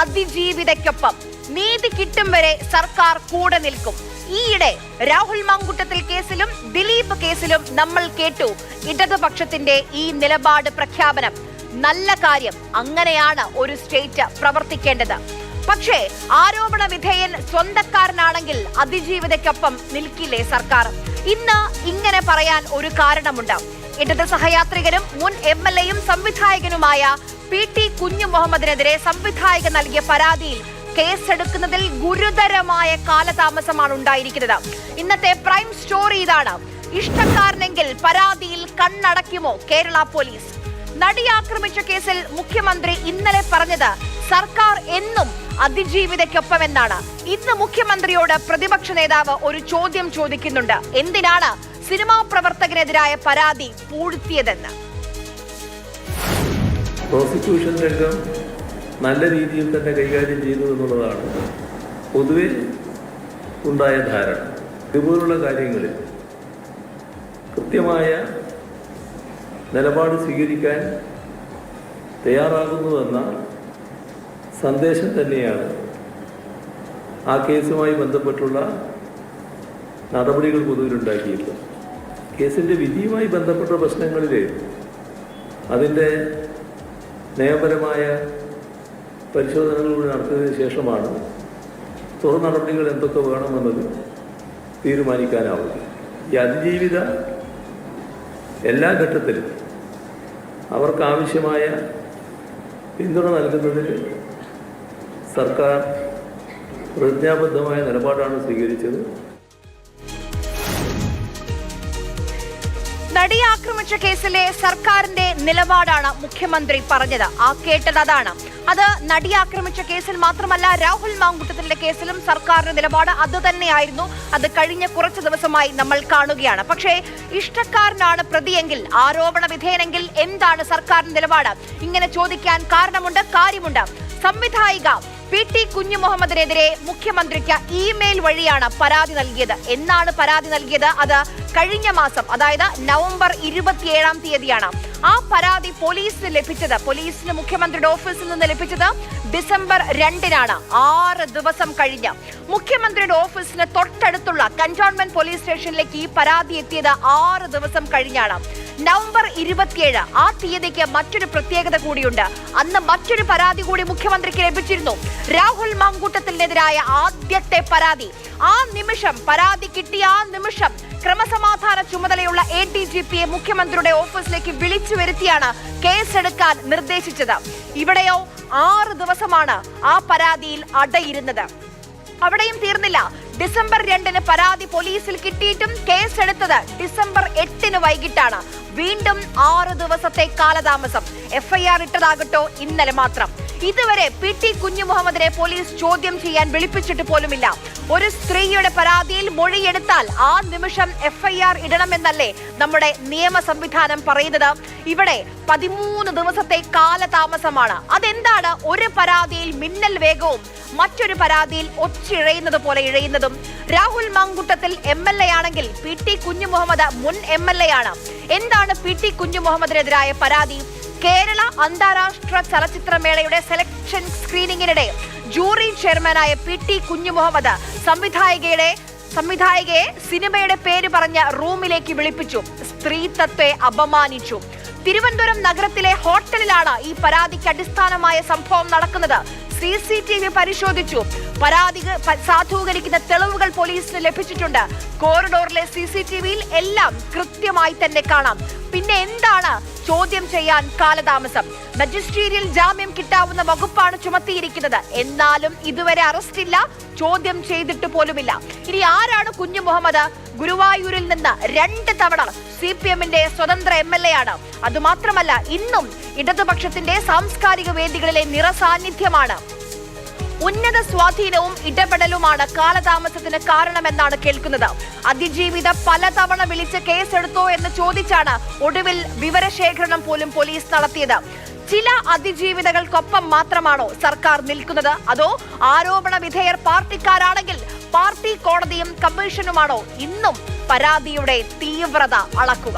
അതിജീവിതയ്ക്കൊപ്പം നീതി കിട്ടും വരെ സർക്കാർ കൂടെ നിൽക്കും. ഈയിടെ രാഹുൽ മാങ്കുട്ടത്തിൽ കേസിലും ദിലീപ് കേസിലും നമ്മൾ കേട്ടു ഇടതുപക്ഷത്തിന്റെ ഈ നിലപാട് പ്രഖ്യാപനം. നല്ല കാര്യം അങ്ങനെയാണ് ഒരു സ്റ്റേറ്റ് പ്രവർത്തിക്കേണ്ടത്. പക്ഷേ ആരോപണ വിധേയൻ സ്വന്തക്കാരനാണെങ്കിൽ അതിജീവിതയ്ക്കൊപ്പം നിൽക്കില്ലേ സർക്കാർ? ഇന്ന് ഇങ്ങനെ പറയാൻ ഒരു കാരണമുണ്ട് ഇടത് സഹയാത്രികനും മുൻ എം എൽ എയും സംവിധായകനുമായ പി ടി കുഞ്ഞു മുഹമ്മദിനെതിരെ സംവിധായകൻ നൽകിയ പരാതിയിൽ കേസെടുക്കുന്നതിൽ ഗുരുതരമായ കാലതാമസമാണ് ഉണ്ടായിരിക്കുന്നത്. ഇന്നത്തെ പ്രൈം സ്റ്റോറി ഇതാണ്. ഇഷ്ടക്കാരനെങ്കിൽ പരാതിയിൽ കണ്ണടയ്ക്കുമോ കേരള പോലീസ്? നടി ആക്രമിച്ച കേസിൽ മുഖ്യമന്ത്രി ഇന്നലെ പറഞ്ഞത് സർക്കാർ എന്നും അതിജീവിതയ്ക്കൊപ്പം എന്നാണ് ഇന്ന് മുഖ്യമന്ത്രിയോട് പ്രതിപക്ഷ നേതാവ് ഒരു ചോദ്യം ചോദിക്കുന്നുണ്ട്. എന്തിനാണ് സിനിമാ പ്രവർത്തകനെതിരായ പരാതി പൂഴ്ത്തിയതെന്ന്? പ്രോസിക്യൂഷൻ രംഗം നല്ല രീതിയിൽ തന്നെ കൈകാര്യം ചെയ്തു എന്നുള്ളതാണ് പൊതുവെ ഉണ്ടായ ധാരണ. ഇതുപോലുള്ള കാര്യങ്ങളിൽ കൃത്യമായ നിലപാട് സ്വീകരിക്കാൻ തയ്യാറാകുന്നുവെന്ന സന്ദേശം തന്നെയാണ് ആ കേസുമായി ബന്ധപ്പെട്ടുള്ള നടപടികൾ പൊതുവിലുണ്ടാക്കിയിട്ടുള്ളത്. കേസിന്റെ വിധിയുമായി ബന്ധപ്പെട്ട പ്രശ്നങ്ങളിൽ അതിന്റെ നിയമപരമായ പരിശോധനകൾ കൂടി നടത്തിയതിനു ശേഷമാണ് തുടർ നടപടികൾ എന്തൊക്കെ വേണമെന്നത് തീരുമാനിക്കാനാവുക. ഈ അതിജീവിത എല്ലാ ഘട്ടത്തിലും അവർക്കാവശ്യമായ പിന്തുണ നൽകുന്നതിൽ സർക്കാർ പ്രതിജ്ഞാബദ്ധമായ നിലപാടാണ് സ്വീകരിച്ചത്. നടി ആക്രമിച്ച കേസിലെ സർക്കാരിന്റെ നിലപാടാണ് മുഖ്യമന്ത്രി പറഞ്ഞത്. ആ കേട്ടത് അതാണ്. അത് നടി ആക്രമിച്ച കേസിൽ മാത്രമല്ല രാഹുൽ മാങ്കുട്ടത്തിന്റെ കേസിലും സർക്കാരിന്റെ നിലപാട് അത് തന്നെയായിരുന്നു അത് കഴിഞ്ഞ കുറച്ച് ദിവസമായി നമ്മൾ കാണുകയാണ്. പക്ഷേ ഇഷ്ടക്കാരനാണ് പ്രതിയെങ്കിൽ ആരോപണ വിധേയനെങ്കിൽ എന്താണ് സർക്കാരിന്റെ നിലപാട്? ഇങ്ങനെ ചോദിക്കാൻ കാരണമുണ്ട് കാര്യമുണ്ട്. സംവിധായിക പി ടി കുഞ്ഞു മുഹമ്മദിനെതിരെ മുഖ്യമന്ത്രിക്ക് ഇമെയിൽ വഴിയാണ് പരാതി നൽകിയത്. എന്നാണ് പരാതി നൽകിയത്? അത് കഴിഞ്ഞ മാസം അതായത് നവംബർ ഇരുപത്തിയേഴാം തീയതിയാണ്. ആ പരാതി പോലീസിന് ലഭിച്ചത് പോലീസിന് മുഖ്യമന്ത്രിയുടെ ഓഫീസിൽ നിന്ന് ലഭിച്ചത് ഡിസംബർ രണ്ടിനാണ് ആറ് ദിവസം കഴിഞ്ഞ്. മുഖ്യമന്ത്രിയുടെ ഓഫീസിന് തൊട്ടടുത്തുള്ള കന്റോൺമെന്റ് പോലീസ് സ്റ്റേഷനിലേക്ക് ഈ പരാതി എത്തിയത് ആറ് ദിവസം കഴിഞ്ഞാണ്. നവംബർ ഇരുപത്തിയേഴ് ആ തീയതിക്ക് മറ്റൊരു പ്രത്യേകത കൂടിയുണ്ട്. അന്ന് മറ്റൊരു പരാതി കൂടി മുഖ്യമന്ത്രിക്ക് ലഭിച്ചിരുന്നു. രാഹുൽ മാങ്കൂട്ടത്തിനെതിരായ ആദ്യത്തെ പരാതി. ആ നിമിഷം പരാതി കിട്ടിയ ആ നിമിഷം ക്രമസമാധാന ചുമതലയുള്ള എ ഡി ജി പിയെ മുഖ്യമന്ത്രിയുടെ ഓഫീസിലേക്ക് വിളിച്ചു വരുത്തിയാണ് കേസെടുക്കാൻ നിർദ്ദേശിച്ചത്. ഇവിടെയോ ആറ് ദിവസമാണ് ആ പരാതിയിൽ അടയിരുന്നത്. അവിടെയും തീർന്നില്ല. ഡിസംബർ രണ്ടിന് പരാതി പോലീസിൽ കിട്ടിയിട്ടും കേസെടുത്തത് ഡിസംബർ എട്ടിന് വൈകിട്ടാണ്. വീണ്ടും ആറ് ദിവസത്തെ കാലതാമസം. എഫ്ഐആർ ഇട്ടതാകട്ടോ ഇന്നലെ മാത്രം. ഇതുവരെ പി ടി കുഞ്ഞു മുഹമ്മദിനെ പോലീസ് ചോദ്യം ചെയ്യാൻ വിളിപ്പിച്ചിട്ട് പോലുമില്ല. ഒരു സ്ത്രീയുടെ പരാതിയിൽ മൊഴിയെടുത്താൽ ആ നിമിഷം എഫ്ഐആർ ഇടണമെന്നല്ലേ നമ്മുടെ നിയമ സംവിധാനം പറയുന്നത്. ഇവിടെ പതിമൂന്ന് ദിവസത്തെ കാലതാമസമാണ്. അതെന്താണ്? ഒരു പരാതിയിൽ മിന്നൽ വേഗവും മറ്റൊരു പരാതിയിൽ ഒച്ചിഴയുന്നത് പോലെ ഇഴയുന്നതും. Rahul Mankoottathil M L A ആണെങ്കിൽ പി ടി കുഞ്ഞു മുഹമ്മദ് മുൻ എം എൽ എ ആണ്. എന്താണ് പി ടി കുഞ്ഞു മുഹമ്മദിനെതിരായ പരാതി? കേരള അന്താരാഷ്ട്ര ചലച്ചിത്രമേളയുടെ സെലക്ഷൻ സ്ക്രീനിങ്ങിനിടെ ജൂറി ചെയർമാനായ പി ടി കുഞ്ഞു മുഹമ്മദ് സംവിധായികയുടെ സംവിധായികയെ സിനിമയുടെ പേര് പറഞ്ഞ റൂമിലേക്ക് വിളിപ്പിച്ചു. സ്ത്രീത്വത്തെ അപമാനിച്ചു. തിരുവനന്തപുരം നഗരത്തിലെ ഹോട്ടലിലാണ് ഈ പരാതിക്ക് അടിസ്ഥാനമായ സംഭവം നടക്കുന്നത്. സി സി ടി വി പരിശോധിച്ചു. പരാതി സാധൂകരിക്കുന്ന തെളിവുകൾ പോലീസിന് ലഭിച്ചിട്ടുണ്ട്. കോറിഡോറിലെ സി സി ടി വിയിൽ എല്ലാം കൃത്യമായി തന്നെ കാണാം. പിന്നെ എന്താണ് ചോദ്യം ചെയ്യാൻ കാലതാമസം? മജിസ്ട്രീരിയൽ ജാമ്യം കിട്ടാവുന്ന വകുപ്പാണ് ചുമത്തിയിരിക്കുന്നത്. എന്നാലും ഇതുവരെ അറസ്റ്റില്ല ചോദ്യം ചെയ്തിട്ട് പോലുമില്ല. ഇനി ആരാണ് കുഞ്ഞു മുഹമ്മദ്? ഗുരുവായൂരിൽ നിന്ന് രണ്ട് തവണ സി പി എമ്മിന്റെ സ്വതന്ത്ര എം എൽ എ ആണ്. അതുമാത്രമല്ല ഇന്നും ഇടതുപക്ഷത്തിന്റെ സാംസ്കാരിക വേദികളിലെ നിറസാന്നിധ്യമാണ്. ഉന്നത സ്വാധീനവും ഇടപെടലുമാണ് കാലതാമസത്തിന് കാരണമെന്നാണ് കേൾക്കുന്നത്. അതിജീവിത പലതവണ വിളിച്ച് കേസെടുത്തോ എന്ന് ചോദിച്ചാണ് ഒടുവിൽ വിവരശേഖരണം പോലും പോലീസ് നടത്തിയത്. ചില അതിജീവിതകൾക്കൊപ്പം മാത്രമാണോ സർക്കാർ നിൽക്കുന്നത്? അതോ ആരോപണ വിധേയർ പാർട്ടിക്കാരാണെങ്കിൽ പാർട്ടി കോടതിയും കമ്മീഷനുമാണോ ഇന്നും പരാതിയുടെ തീവ്രത അളക്കുക?